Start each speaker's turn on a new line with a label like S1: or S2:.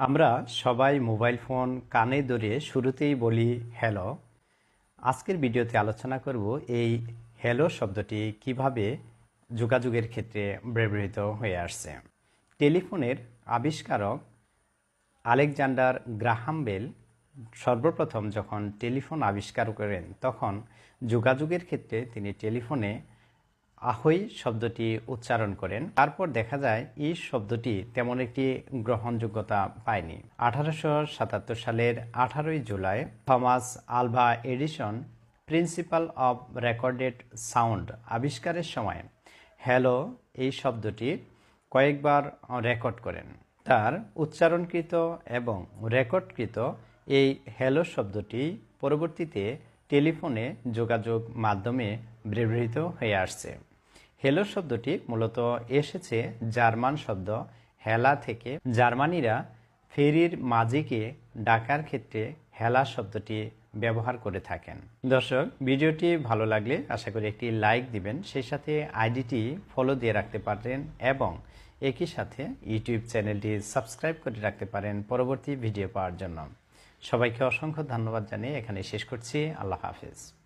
S1: আমরা সবাই mobile phone কানে ধরে শুরুতেই বলি হ্যালো। আজকের ভিডিওতে আলোচনা করব এই হ্যালো শব্দটি কীভাবে যোগাযোগের ক্ষেত্রে ব্যবহৃত হয়ে আসছে। টেলিফোনের আবিষ্কারক আলেকজান্ডার গ্রাহাম বেল সর্বপ্রথম যখন টেলিফোন আবিষ্কার করেন, তখন যোগাযোগের ক্ষেত্রে তিনি টেলিফোনে আহই শব্দটি উচ্চারণ করেন। তারপর দেখা যায় এই শব্দটি তেমন একটি গ্রহণযোগ্যতা পায়নি। আঠারোশো সাতাত্তর সালের আঠারোই July Thomas Alva Edison, principle of recorded sound আবিষ্কারের সময় হ্যালো এই শব্দটি কয়েকবার রেকর্ড করেন। তার উচ্চারণকৃত এবং রেকর্ডকৃত এই হ্যালো শব্দটি পরবর্তীতে টেলিফোনে যোগাযোগ মাধ্যমে ব্যবহৃত হয়ে আসছে। হ্যালো শব্দটি মূলত এসেছে জার্মান শব্দ হেলা থেকে। জার্মানিরা ফেরির মাঝিকে ডাকার ক্ষেত্রে হেলা শব্দটি ব্যবহার করে থাকেন। দর্শক, ভিডিওটি ভালো লাগলে আশা করি একটি লাইক দিবেন, সেই সাথে আইডিটি ফলো দিয়ে রাখতে পারেন এবং একই সাথে ইউটিউব চ্যানেলটি সাবস্ক্রাইব করে রাখতে পারেন পরবর্তী ভিডিও পাওয়ার জন্য। সবাইকে অসংখ্য ধন্যবাদ জানিয়ে এখানে শেষ করছি। আল্লাহ হাফেজ।